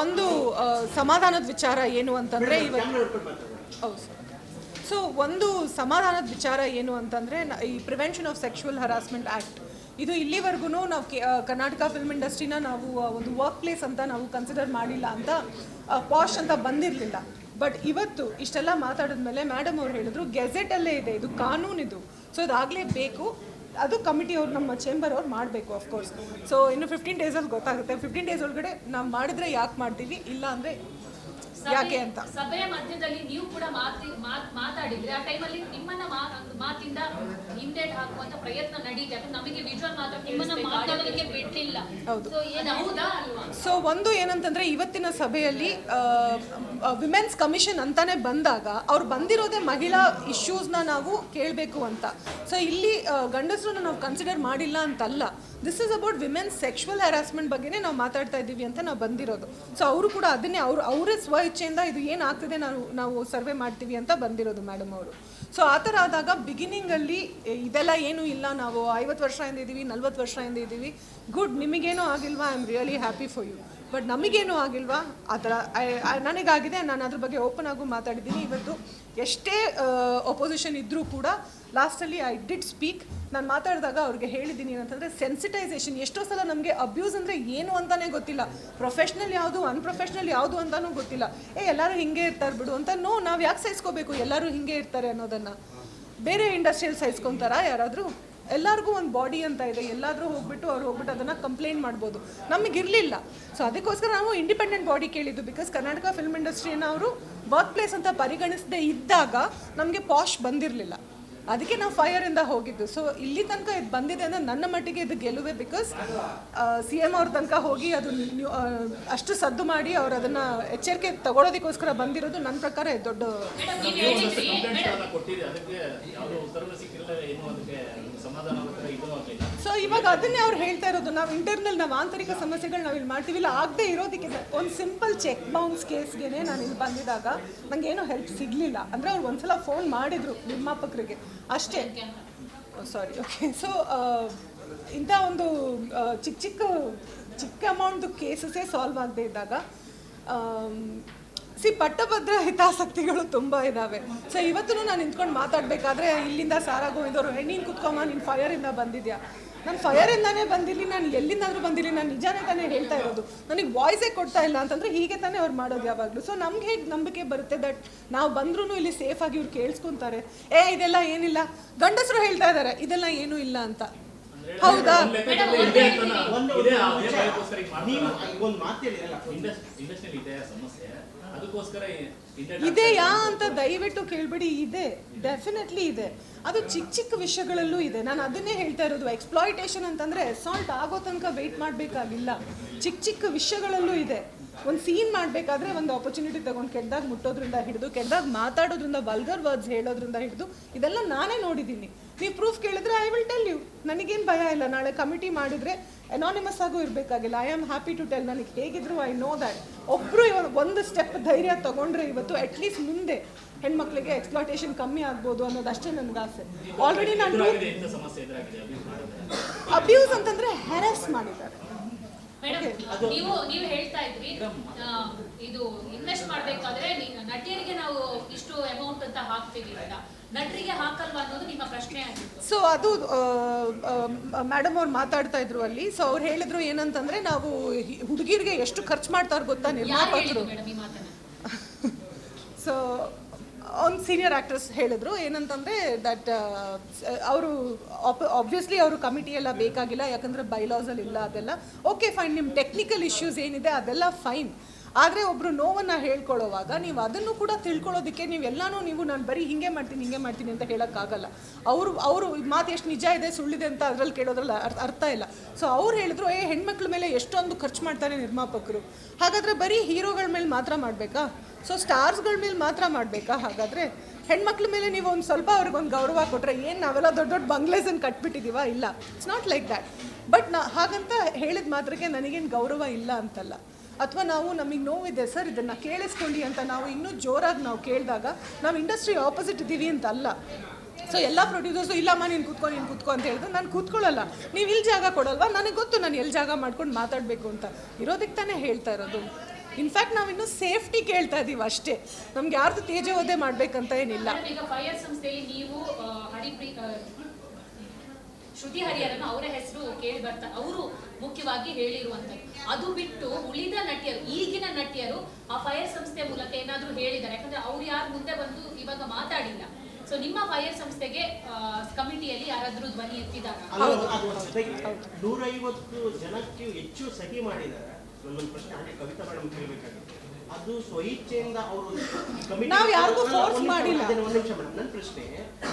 ಒಂದು ಸಮಾಧಾನದ ವಿಚಾರ ಏನು ಅಂತಂದರೆ ಇವತ್ತು ಸೊ ಒಂದು ಸಮಾಧಾನದ ವಿಚಾರ ಏನು ಅಂತಂದರೆ ಈ prevention of sexual harassment act ಇದು ಇಲ್ಲಿವರೆಗೂ ನಾವು ಕರ್ನಾಟಕ ಫಿಲ್ಮ್ ಇಂಡಸ್ಟ್ರಿನ ನಾವು ಒಂದು ವರ್ಕ್ ಪ್ಲೇಸ್ ಅಂತ ನಾವು ಕನ್ಸಿಡರ್ ಮಾಡಿಲ್ಲ ಅಂತ ಪಾಶ್ ಅಂತ ಬಂದಿರಲಿಲ್ಲ. ಬಟ್ ಇವತ್ತು ಇಷ್ಟೆಲ್ಲ ಮಾತಾಡಿದ್ಮೇಲೆ ಮೇಡಮ್ ಅವ್ರು ಹೇಳಿದ್ರು ಗೆಜೆಟಲ್ಲೇ ಇದೆ ಇದು ಕಾನೂನಿದು. ಸೊ ಇದಾಗಲೇಬೇಕು. ಅದು ಕಮಿಟಿ ಅವ್ರು ನಮ್ಮ ಚೇಂಬರ್ ಅವ್ರು ಮಾಡಬೇಕು ಅಫ್ಕೋರ್ಸ್ ಸೊ ಇನ್ನು ಫಿಫ್ಟೀನ್ ಡೇಸಲ್ಲಿ ಗೊತ್ತಾಗುತ್ತೆ. ಫಿಫ್ಟೀನ್ ಡೇಸ್ ಒಳಗಡೆ ನಾವು ಮಾಡಿದ್ರೆ ಯಾಕೆ ಮಾಡ್ತೀವಿ? ಇಲ್ಲ ಅಂದರೆ ಯಾಕೆ ಅಂತ. ಸಭೆಯ ಮಧ್ಯದಲ್ಲಿ ನೀವು ಕೂಡ ಮಾತಿ ಮಾತ್- ಮಾತಾಡಿದ್ರೆ ಆ ಟೈಮಲ್ಲಿ ನಿಮ್ಮನ್ನ ಮಾತಿಂದ ಹಿಂದೇಟ್ ಹಾಕುವಂತ ಪ್ರಯತ್ನ ನಡೀತಾ. ಅದು ನಮಗೆ ವಿಜುವಲ್ ಮಾತ್ರ ನಿಮ್ಮನ್ನ ಮಾತಾಡೋದಕ್ಕೆ ಬಿಟ್ಟಿಲ್ಲ ಹೌದು. ಹೌದಾ ಅಲ್ವಾ? ಸೊ ಒಂದು ಏನಂತಂದ್ರೆ ಇವತ್ತಿನ ಸಭೆಯಲ್ಲಿ ವಿಮೆನ್ಸ್ ಕಮಿಷನ್ ಅಂತಾನೆ ಬಂದಾಗ ಅವ್ರು ಬಂದಿರೋದೇ ಮಹಿಳಾ ಇಶ್ಯೂಸ್ನ ನಾವು ಕೇಳಬೇಕು ಅಂತ. ಸೊ ಇಲ್ಲಿ ಗಂಡಸರನ್ನ ನಾವು ಕನ್ಸಿಡರ್ ಮಾಡಿಲ್ಲ ಅಂತಲ್ಲ. This is about women's sexual harassment ಬಗ್ಗೆನೇ ನಾವು ಮಾತಾಡ್ತಾ ಇದ್ದೀವಿ ಅಂತ ನಾವು ಬಂದಿರೋದು. ಸೊ ಅವರು ಕೂಡ ಅದನ್ನೇ, ಅವರು, ಅವರೇ ಸ್ವ ಇಚ್ಛೆಯಿಂದ ಇದು ಏನಾಗ್ತಿದೆ ನಾವು ನಾವು ಸರ್ವೆ ಮಾಡ್ತೀವಿ ಅಂತ ಬಂದಿರೋದು ಮೇಡಮ್ ಅವರು. ಸೊ ಆ ಥರ ಆದಾಗ ಬಿಗಿನಿಂಗಲ್ಲಿ ಇದೆಲ್ಲ ಏನೂ ಇಲ್ಲ. ನಾವು ಐವತ್ತು ಹಿಂದೆ ಇದ್ದೀವಿ, ನಲ್ವತ್ತು ಹಿಂದೆ ಇದ್ದೀವಿ. ಗುಡ್ ನಿಮಗೇನೂ ಆಗಿಲ್ವಾ? I am really happy for you but ನಮಗೇನು ಆಗಿಲ್ವಾ? ಆ ಥರ ನನಗಾಗಿದೆ. ನಾನು ಅದ್ರ ಬಗ್ಗೆ ಓಪನ್ ಆಗು ಮಾತಾಡಿದ್ದೀನಿ. ಇವತ್ತು ಎಷ್ಟೇ ಒಪೋಸಿಷನ್ ಇದ್ದರೂ ಕೂಡ ಲಾಸ್ಟಲ್ಲಿ ಐ ಡಿಡ್ ಸ್ಪೀಕ್ ನಾನು ಮಾತಾಡಿದಾಗ ಅವ್ರಿಗೆ ಹೇಳಿದ್ದೀನಿ ಏನಂತಂದರೆ ಸೆನ್ಸಿಟೈಸೇಷನ್ ಎಷ್ಟೋ ಸಲ ನಮಗೆ ಅಬ್ಯೂಸ್ ಅಂದರೆ ಏನು ಅಂತಲೇ ಗೊತ್ತಿಲ್ಲ. ಪ್ರೊಫೆಷ್ನಲ್ ಯಾವುದು ಅನ್ಪ್ರೊಫೆಷ್ನಲ್ ಯಾವುದು ಅಂತಲೂ ಗೊತ್ತಿಲ್ಲ. ಏ, ಎಲ್ಲರೂ ಹಿಂಗೆ ಇರ್ತಾರೆ ಬಿಡು ಅಂತ ನೋ, ನಾವು ಯಾಕೆ ಸಹಿಸ್ಕೋಬೇಕು? ಎಲ್ಲರೂ ಹಿಂಗೆ ಇರ್ತಾರೆ ಅನ್ನೋದನ್ನು. ಬೇರೆ ಇಂಡಸ್ಟ್ರಿಯಲ್ಲಿ ಸಹಿಸ್ಕೊತಾರ ಯಾರಾದರೂ? ಎಲ್ಲರಿಗೂ ಒಂದು ಬಾಡಿ ಅಂತ ಇದೆ. ಎಲ್ಲಾದರೂ ಹೋಗ್ಬಿಟ್ಟು ಅವ್ರು ಹೋಗ್ಬಿಟ್ಟು ಅದನ್ನು ಕಂಪ್ಲೇಂಟ್ ಮಾಡ್ಬೋದು. ನಮಗಿರಲಿಲ್ಲ ಸೊ ಅದಕ್ಕೋಸ್ಕರ ನಾವು ಇಂಡಿಪೆಂಡೆಂಟ್ ಬಾಡಿ ಕೇಳಿದ್ದು ಬಿಕಾಸ್ ಕರ್ನಾಟಕ ಫಿಲ್ಮ್ ಇಂಡಸ್ಟ್ರಿನ ಅವರು ವರ್ಕ್ ಪ್ಲೇಸ್ ಅಂತ ಪರಿಗಣಿಸದೇ ಇದ್ದಾಗ ನಮಗೆ ಪಾಶ್ ಬಂದಿರಲಿಲ್ಲ. ಅದಕ್ಕೆ ನಾವು ಫೈರಿಂದ ಹೋಗಿದ್ದು. ಸೊ ಇಲ್ಲಿ ತನಕ ಇದು ಬಂದಿದೆ ಅಂದರೆ ನನ್ನ ಮಟ್ಟಿಗೆ ಇದು ಗೆಲುವೆ ಬಿಕಾಸ್ ಸಿ ಎಂ ಅವ್ರ ತನಕ ಹೋಗಿ ಅದು ಅಷ್ಟು ಸದ್ದು ಮಾಡಿ ಅವ್ರು ಅದನ್ನ ಎಚ್ಚರಿಕೆ ತಗೊಳ್ಳೋದಕ್ಕೋಸ್ಕರ ಬಂದಿರೋದು ನನ್ನ ಪ್ರಕಾರ ಇದು ದೊಡ್ಡ ಸೊ ಇವಾಗ ಅದನ್ನೇ ಅವ್ರು ಹೇಳ್ತಾ ಇರೋದು. ನಾವು ಇಂಟರ್ನಲ್ ನಾವು ಆಂತರಿಕ ಸಮಸ್ಯೆಗಳು ನಾವು ಇಲ್ಲಿ ಮಾಡ್ತೀವಿ. ಇಲ್ಲ, ಆಗದೆ ಇರೋದಕ್ಕೆ ಒಂದು ಸಿಂಪಲ್ ಚೆಕ್ ಬೌನ್ಸ್ ಕೇಸ್ಗೆ ನಾನು ಇಲ್ಲಿ ಬಂದಿದಾಗ ನಂಗೆ ಏನೂ ಹೆಲ್ಪ್ ಸಿಗಲಿಲ್ಲ. ಅಂದರೆ ಅವ್ರು ಒಂದ್ಸಲ ಫೋನ್ ಮಾಡಿದರು ನಿರ್ಮಾಪಕರಿಗೆ. ಅಷ್ಟೇ. ಸಾರಿ ಓಕೆ ಸೊ ಇಂಥ ಒಂದು ಚಿಕ್ಕ ಚಿಕ್ಕ ಚಿಕ್ಕ ಅಮೌಂಟ್ದು ಕೇಸಸ್ಸೇ ಸಾಲ್ವ್ ಆಗದೆ ಇದ್ದಾಗ ಸಿ, ಪಟ್ಟಭದ್ರ ಹಿತಾಸಕ್ತಿಗಳು ತುಂಬ ಇದ್ದಾವೆ ಸೊ ಇವತ್ತು ನಾನು ನಿಂತ್ಕೊಂಡು ಮಾತಾಡಬೇಕಾದ್ರೆ ಇಲ್ಲಿಂದ ಸಾರಾ ಗೋವಿಂದವರು ಹೆಣ್ಣಿನ ನೀನು ಕುತ್ಕೊಮ್ಮ ನೀನು ಫೈರಿಂದ ಬಂದಿದ್ಯಾ? ನಾನು ಫೈರಿಂದಾನೇ ಬಂದಿಲ್ಲ ನಾನು ಎಲ್ಲಿಂದಾದ್ರೂ ಬಂದಿಲ್ಲ ನಾನು ನಿಜಾನೇ ತಾನೇ ಹೇಳ್ತಾ ಇರೋದು. ನನಗೆ ವಾಯ್ಸೇ ಕೊಡ್ತಾ ಇಲ್ಲ ಅಂತಂದರೆ ಹೀಗೆ ತಾನೇ ಅವ್ರು ಮಾಡೋದು ಯಾವಾಗಲೂ. ಸೊ ನಮ್ಗೆ ಹೇಗೆ ನಂಬಿಕೆ ಬರುತ್ತೆ ದಟ್ ನಾವು ಬಂದ್ರೂ ಇಲ್ಲಿ ಸೇಫಾಗಿ ಇವ್ರು ಕೇಳಿಸ್ಕೊಂತಾರೆ. ಏ, ಇದೆಲ್ಲ ಏನಿಲ್ಲ? ಗಂಡಸರು ಹೇಳ್ತಾ ಇದ್ದಾರೆ ಇದೆಲ್ಲ ಏನೂ ಇಲ್ಲ ಅಂತ. ಹೌದಾ? ಇದೆಯಾ ಅಂತ ದಯವಿಟ್ಟು ಕೇಳ್ಬಿಡಿ ಇದೆ. ಡೆಫಿನೆಟ್ಲಿ ಇದೆ. ಅದು ಚಿಕ್ಕ ಚಿಕ್ಕ ವಿಷಯಗಳಲ್ಲೂ ಇದೆ. ನಾನು ಅದನ್ನೇ ಹೇಳ್ತಾ ಇರೋದು. ಎಕ್ಸ್ಪ್ಲಾಯಿಟೇಷನ್ ಅಂತಂದ್ರೆ ಸಾಲ್ಟ್ ಆಗೋ ತನಕ ವೆಯ್ಟ್ ಮಾಡಬೇಕಾಗಿಲ್ಲ. ಚಿಕ್ಕ ಚಿಕ್ಕ ವಿಷಯಗಳಲ್ಲೂ ಇದೆ. ಒಂದು ಸೀನ್ ಮಾಡಬೇಕಾದ್ರೆ ಒಂದು ಆಪರ್ಚುನಿಟಿ ತಗೊಂಡು ಕೆಟ್ಟದಾಗ ಮುಟ್ಟೋದ್ರಿಂದ ಹಿಡಿದು ಕೆಟ್ಟದಾಗ ಮಾತಾಡೋದ್ರಿಂದ ವಲ್ಗರ್ ವರ್ಡ್ಸ್ ಹೇಳೋದ್ರಿಂದ ಹಿಡಿದು ಇದೆಲ್ಲ ನಾನೇ ನೋಡಿದ್ದೀನಿ. ನೀವು ಪ್ರೂಫ್ ಕೇಳಿದ್ರೆ ಐ ವಿಲ್ ಟೆಲ್ ಯು ನನಗೇನು ಭಯ ಇಲ್ಲ. ನಾಳೆ ಕಮಿಟಿ ಮಾಡಿದರೆ ಅನಾನಿಮಸ್ ಆಗೂ ಇರಬೇಕಾಗಿಲ್ಲ. I am happy to tell ನನಗೆ ಹೇಗಿದ್ರು ಐ ನೋ ದ್ಯಾಟ್ ಒಬ್ಬರು ಒಂದು ಸ್ಟೆಪ್ ಧೈರ್ಯ ತೊಗೊಂಡ್ರೆ ಇವತ್ತು ಅಟ್ಲೀಸ್ಟ್ ಮುಂದೆ ಹೆಣ್ಮಕ್ಳಿಗೆ ಎಕ್ಸ್ಪ್ಲಾಟೇಷನ್ ಕಮ್ಮಿ ಆಗ್ಬೋದು ಅನ್ನೋದಷ್ಟೇ ನನಗೆ ಆಸೆ. ಆಲ್ರೆಡಿ ನಾನು ಅಬ್ಯೂಸ್ ಅಂತಂದ್ರೆ ಹ್ಯಾರಸ್ ಮಾಡಿದ್ದಾರೆ. ನೀವು ನೀವು ಹೇಳ್ತಾ ಇದ್ರಿ ಇದು ಇನ್ವೆಸ್ಟ್ ಮಾಡ್ಬೇಕಾದ್ರೆ ನಟಿಯರಿಗೆ ನಾವು ಇಷ್ಟು ಅಮೌಂಟ್ ಅಂತ ಹಾಕ್ತೀವಿ ಅಂತ. ನಟರಿಗೆ ಹಾಕಲ್ವಾ ಅನ್ನೋದು ನಿಮ್ಮ ಪ್ರಶ್ನೆ ಆಗಿತ್ತು. ಸೊ ಅದು ಮೇಡಮ್ ಅವ್ರು ಮಾತಾಡ್ತಾ ಇದ್ರು ಅಲ್ಲಿ. ಸೊ ಅವ್ರು ಹೇಳಿದ್ರು ಏನಂತಂದ್ರೆ ನಾವು ಹುಡುಗಿರಿಗೆ ಎಷ್ಟು ಖರ್ಚು ಮಾಡ್ತಾರೆ ಗೊತ್ತಾ ನಿರ್ಮಾಪಕರು? ಸೊ ಒಂದು ಸೀನಿಯರ್ ಆ್ಯಕ್ಟ್ರೆಸ್ ಹೇಳಿದ್ರು, ಏನಂತಂದರೆ ದಟ್ ಅವರು ಆಬ್ವಿಯಸ್ಲಿ ಅವರು ಕಮಿಟಿ ಎಲ್ಲ ಬೇಕಾಗಿಲ್ಲ, ಯಾಕಂದರೆ ಬೈಲಾಸಲ್ಲಿ ಇಲ್ಲ ಅದೆಲ್ಲ. ಓಕೆ ಫೈನ್ ನಿಮ್ಮ ಟೆಕ್ನಿಕಲ್ ಇಶ್ಯೂಸ್ ಏನಿದೆ ಅದೆಲ್ಲ ಫೈನ್ ಆದರೆ ಒಬ್ಬರು ನೋವನ್ನು ಹೇಳ್ಕೊಳ್ಳೋವಾಗ ನೀವು ಅದನ್ನು ಕೂಡ ತಿಳ್ಕೊಳ್ಳೋದಕ್ಕೆ ನೀವೆಲ್ಲನೂ ನೀವು, ನಾನು ಬರೀ ಹಿಂಗೆ ಮಾಡ್ತೀನಿ ಹಿಂಗೆ ಮಾಡ್ತೀನಿ ಅಂತ ಹೇಳೋಕ್ಕಾಗಲ್ಲ. ಅವರು ಅವರು ಮಾತು ಎಷ್ಟು ನಿಜ ಇದೆ, ಸುಳ್ಳಿದೆ ಅಂತ ಅದರಲ್ಲಿ ಕೇಳೋದ್ರಲ್ಲಿ ಅರ್ಥ ಇಲ್ಲ. ಸೊ ಅವ್ರು ಹೇಳಿದ್ರು, ಏ, ಹೆಣ್ಮಕ್ಳ ಮೇಲೆ ಎಷ್ಟೊಂದು ಖರ್ಚು ಮಾಡ್ತಾರೆ ನಿರ್ಮಾಪಕರು. ಹಾಗಾದರೆ ಬರೀ ಹೀರೋಗಳ ಮೇಲೆ ಮಾತ್ರ ಮಾಡಬೇಕಾ? ಸೊ ಸ್ಟಾರ್ಸ್ಗಳ ಮೇಲೆ ಮಾತ್ರ ಮಾಡಬೇಕಾ? ಹಾಗಾದರೆ ಹೆಣ್ಮಕ್ಳ ಮೇಲೆ ನೀವು ಒಂದು ಸ್ವಲ್ಪ ಅವ್ರಿಗೊಂದು ಗೌರವ ಕೊಟ್ಟರೆ ಏನು ನಾವೆಲ್ಲ ದೊಡ್ಡ ದೊಡ್ಡ ಬಂಗ್ಲೇಸನ್ನು ಕಟ್ಬಿಟ್ಟಿದ್ದೀವ ಇಲ್ಲ. It's not like that but ನಾ, ಹಾಗಂತ ಹೇಳಿದ ಮಾತ್ರಕ್ಕೆ ನನಗೇನು ಗೌರವ ಇಲ್ಲ ಅಂತಲ್ಲ. ಅಥವಾ ನಾವು ನಮಗೆ ನೋವಿದೆ, ಸರ್, ಇದನ್ನು ಕೇಳಿಸ್ಕೊಳ್ಳಿ ಅಂತ ನಾವು ಇನ್ನೂ ಜೋರಾಗಿ ನಾವು ಕೇಳಿದಾಗ ನಾವು ಇಂಡಸ್ಟ್ರಿ ಆಪೋಸಿಟ್ ಇದ್ದೀವಿ ಅಂತ ಅಲ್ಲ ಸೊ ಎಲ್ಲ ಪ್ರೊಡ್ಯೂಸರ್ಸು, ಇಲ್ಲಮ್ಮ, ನೀನು ಕೂತ್ಕೊ ನೀನು ಕೂತ್ಕೊ ಅಂತ ಹೇಳಿದ್ರೆ ನಾನು ಕೂತ್ಕೊಳ್ಳಲ್ಲ. ನೀವು ಇಲ್ಲಿ ಜಾಗ ಕೊಡಲ್ವಾ? ನನಗೆ ಗೊತ್ತು ನಾನು ಎಲ್ಲಿ ಜಾಗ ಮಾಡ್ಕೊಂಡು ಮಾತಾಡಬೇಕು ಅಂತ. ಇರೋದಕ್ಕೆ ತಾನೇ ಹೇಳ್ತಾ ಇರೋದು. ಇನ್ಫ್ಯಾಕ್ಟ್ ನಾವಿನ್ನು ಸೇಫ್ಟಿ ಕೇಳ್ತಾ ಇದ್ದೀವಿ ಅಷ್ಟೇ. ನಮ್ಗೆ ಯಾರ್ದು ತೇಜೋವಧೆ ಮಾಡ್ಬೇಕಂತ ಏನಿಲ್ಲ. ಈಗ ಫೈರ್ ಸಂಸ್ಥೆಯಲ್ಲಿ ನೀವು ಆ, ಹರಿಪ್ರೀ ಆ, ಶ್ರುತಿ ಹರಿಹರನ್ ಅವರ ಹೆಸರು ಕೇಳಿ ಬರ್ತಾರೆ ಅವರು ಮುಖ್ಯವಾಗಿ ಹೇಳಿರುವಂತದ್ದು ಅದು ಬಿಟ್ಟು ಉಳಿದ ನಟಿಯರು ಈಗಿನ ನಟಿಯರು ಆ ಫೈರ್ ಸಂಸ್ಥೆ ಮೂಲಕ ಏನಾದ್ರೂ ಹೇಳಿದ್ದಾರೆ. ಯಾಕಂದ್ರೆ ಅವ್ರು ಯಾರು ಮುಂದೆ ಬಂದು ಇವಾಗ ಮಾತಾಡಿಲ್ಲ. ಸೊ ನಿಮ್ಮ ಫೈರ್ ಸಂಸ್ಥೆಗೆ ಕಮಿಟಿಯಲ್ಲಿ ಯಾರಾದ್ರೂ ಧ್ವನಿ ಅದು ನೂರೈವತ್ತು ಜನಕ್ಕೆ ಹೆಚ್ಚು ಸಹಿ ಮಾಡಿದ್ದಾರೆ. ನನ್ನೊಂದು ಪ್ರಶ್ನೆ ಹಾಗೆ ಕವಿತಾ ಮೇಡಮ್ ಕೇಳಬೇಕಾಗಿತ್ತು ಅದು ಸ್ವಇಚ್ಛೆಯಿಂದ ಅವರು ನಾವು ಯಾರಿಗೂ ಫೋರ್ಸ್ ಮಾಡಿಲ್ಲ. ಒಂದು ನಿಮಿಷ ಮೇಡಮ್ ನನ್ನ ಪ್ರಶ್ನೆ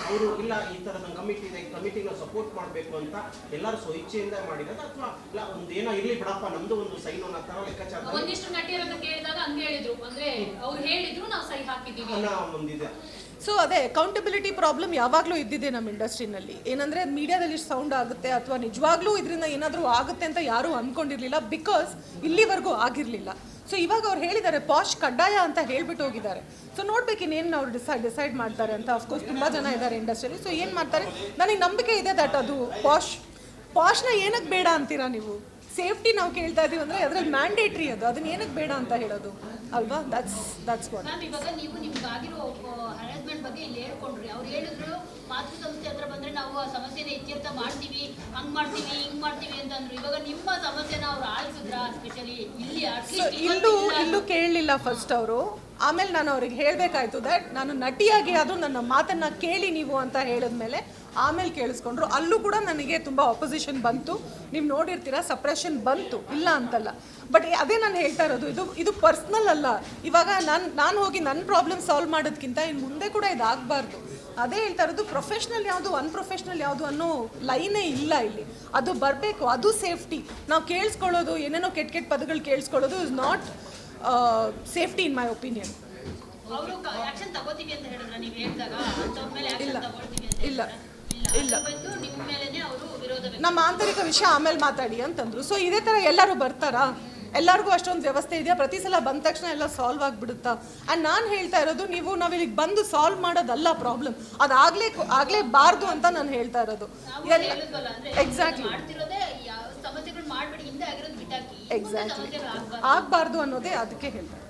ಅವರು ಇಲ್ಲ ಈ ತರದ ಕಮಿಟಿ ಇದೆ ಕಮಿಟಿನ ಸಪೋರ್ಟ್ ಮಾಡಬೇಕು ಅಂತ ಎಲ್ಲರೂ ಸ್ವಇಚ್ಛೆಯಿಂದ ಮಾಡಿರೋದು ಅಥವಾ ಇಲ್ಲ ಒಂದೇನೋ ಇರ್ಲಿ ಬಿಡಪ್ಪ ನಮ್ದು ಒಂದು ಸೈನ್ ಅನ್ನೋ ತರ ಲೆಕ್ಕಾಚಾರ ಒಂದಿಷ್ಟು ನಟಿಯರನ್ನ ಕೇಳಿದಾಗ ಹಂಗೆ ಹೇಳಿದ್ರು. ಅಂದ್ರೆ ಅವ್ರು ಹೇಳಿದ್ರು ನಾವು ಸಹಿ ಹಾಕಿದೀವಿ ಅನ್ನೋ ಒಂದಿದೆ. ಸೊ ಅದೇ ಅಕೌಂಟಬಿಲಿಟಿ ಪ್ರಾಬ್ಲಮ್ ಯಾವಾಗಲೂ ಇದ್ದಿದೆ ನಮ್ಮ ಇಂಡಸ್ಟ್ರಿನಲ್ಲಿ. ಏನಂದರೆ ಮೀಡಿಯಾದಲ್ಲಿ ಸೌಂಡ್ ಆಗುತ್ತೆ ಅಥವಾ ನಿಜವಾಗ್ಲೂ ಇದರಿಂದ ಏನಾದರೂ ಆಗುತ್ತೆ ಅಂತ ಯಾರೂ ಅಂದ್ಕೊಂಡಿರಲಿಲ್ಲ ಬಿಕಾಸ್ ಇಲ್ಲಿವರೆಗೂ ಆಗಿರಲಿಲ್ಲ. ಸೊ ಇವಾಗ ಅವ್ರು ಹೇಳಿದ್ದಾರೆ ಪಾಶ್ ಕಡ್ಡಾಯ ಅಂತ ಹೇಳ್ಬಿಟ್ಟು ಹೋಗಿದ್ದಾರೆ. ಸೊ ನೋಡ್ಬೇಕು ಇನ್ನೇನು ಅವ್ರು ಡಿಸೈಡ್ ಡಿಸೈಡ್ ಮಾಡ್ತಾರೆ ಅಂತ. ಅಫ್ಕೋರ್ಸ್ ತುಂಬ ಜನ ಇದ್ದಾರೆ ಇಂಡಸ್ಟ್ರಿಯಲ್ಲಿ ಸೊ ಏನು ಮಾಡ್ತಾರೆ? ನನಗೆ ನಂಬಿಕೆ ಇದೆ ದಟ್ ಅದು ಪಾಶ್ ಪಾಶ್ನ ಏನಕ್ಕೆ ಬೇಡ ಅಂತೀರಾ ನೀವು? ಸೇಫ್ಟಿ ನಾವು ಕೇಳ್ತಾ ಇದ್ದೀವಿ ಅಂದರೆ ಅದ್ರಲ್ಲಿ ಮ್ಯಾಂಡೇಟ್ರಿ ಅದು. ಅದನ್ನ ಏನಕ್ಕೆ ಬೇಡ ಅಂತ ಹೇಳೋದು? ಅಲ್ವಾ? ದಟ್ಸ್ ದಟ್ಸ್ ವಾಟ್ ಇವಾಗ ನೀವು ಹರಾಸ್ಮೆಂಟ್ ಬಗ್ಗೆ ಇಲ್ಲಿ ಹೇಳ್ಕೊಂಡ್ರಿ. ಅವ್ರು ಹೇಳಿದ್ರು ಮಾತೃ ಸಂಸ್ಥೆ ಹತ್ರ ಬಂದ್ರೆ ನಾವು ಆ ಸಮಸ್ಯೆನ ಇತ್ಯರ್ಥ ಮಾಡ್ತೀವಿ ಹಂಗ್ ಮಾಡ್ತೀವಿ ಹಿಂಗ್ ಮಾಡ್ತೀವಿ ಅಂತಂದ್ರು ಇವಾಗ ನಿಮ್ಮ ಸಮಸ್ಯೆನ ಅವ್ರು ಆಳ್ಸಿದ್ರ? ಸ್ಪೆಷಲಿ ಇಲ್ಲಿ ಇಲ್ಲೂ ಇಲ್ಲೂ ಕೇಳಲಿಲ್ಲ ಫಸ್ಟ್ ಅವರು. ಆಮೇಲೆ ನಾನು ಅವ್ರಿಗೆ ಹೇಳಬೇಕಾಯ್ತು ದಟ್ ನಾನು ನಟಿಯಾಗಿ ಅದು ನನ್ನ ಮಾತನ್ನ ಕೇಳಿ ನೀವು ಅಂತ ಹೇಳಿದ್ಮೇಲೆ ಆಮೇಲೆ ಕೇಳಿಸ್ಕೊಂಡ್ರು. ಅಲ್ಲೂ ಕೂಡ ನನಗೆ ತುಂಬ ಆಪೋಸಿಷನ್ ಬಂತು. ನೀವು ನೋಡಿರ್ತೀರಾ ಸಪ್ರೆಷನ್ ಬಂತು. ಇಲ್ಲ ಅಂತಲ್ಲ. ಬಟ್ ಅದೇ ನಾನು ಹೇಳ್ತಾ ಇರೋದು, ಇದು ಇದು ಪರ್ಸ್ನಲ್ ಅಲ್ಲ. ಇವಾಗ ನಾನು ನಾನು ಹೋಗಿ ನನ್ನ ಪ್ರಾಬ್ಲಮ್ ಸಾಲ್ವ್ ಮಾಡೋದಕ್ಕಿಂತ ಇನ್ನು ಮುಂದೆ ಕೂಡ ಇದಾಗಬಾರ್ದು ಅದೇ ಹೇಳ್ತಾ ಇರೋದು ಪ್ರೊಫೆಷ್ನಲ್ ಯಾವುದು ಅನ್ಪ್ರೊಫೆಷ್ನಲ್ ಯಾವುದು ಅನ್ನೋ ಲೈನೇ ಇಲ್ಲ ಇಲ್ಲಿ. ಅದು ಬರಬೇಕು, ಅದು ಸೇಫ್ಟಿ ನಾವು ಕೇಳಿಸ್ಕೊಳ್ಳೋದು, ಏನೇನೋ ಕೆಟ್ಟ ಕೆಟ್ಟ ಪದಗಳು ಕೇಳಿಸ್ಕೊಳ್ಳೋದು is not safety in my opinion ಇಲ್ಲ. ಇಲ್ಲ. ಇಲ್ಲ. ನಿಮ್ಮ ಆಂತರಿಕ ವಿಷಯ ಆಮೇಲೆ ಮಾತಾಡಿ ಅಂತಂದ್ರು. ಸೊ ಇದೇ ಥರ ಎಲ್ಲರೂ ಬರ್ತಾರಾ? ಎಲ್ಲರಿಗೂ ಅಷ್ಟೊಂದು ವ್ಯವಸ್ಥೆ ಇದೆಯಾ? ಪ್ರತಿ ಸಲ ಬಂದ ತಕ್ಷಣ ಎಲ್ಲ ಸಾಲ್ವ್ ಆಗಿಬಿಡುತ್ತಾ? ಆ್ಯಂಡ್ ನಾನು ಹೇಳ್ತಾ ಇರೋದು ನೀವು ನಾವು ಇಲ್ಲಿಗೆ ಬಂದು ಸಾಲ್ವ್ ಮಾಡೋದಲ್ಲ ಪ್ರಾಬ್ಲಮ್ ಅದಾಗಲೇ ಆಗಲೇಬಾರ್ದು ಅಂತ ನಾನು ಹೇಳ್ತಾ ಇರೋದು. ಎಕ್ಸಾಕ್ಟ್ಲಿ ಎಕ್ಸಾಕ್ಟ್ಲಿ ಆಗಬಾರ್ದು ಅನ್ನೋದೇ ಅದಕ್ಕೆ ಹೇಳ್ತಾರೆ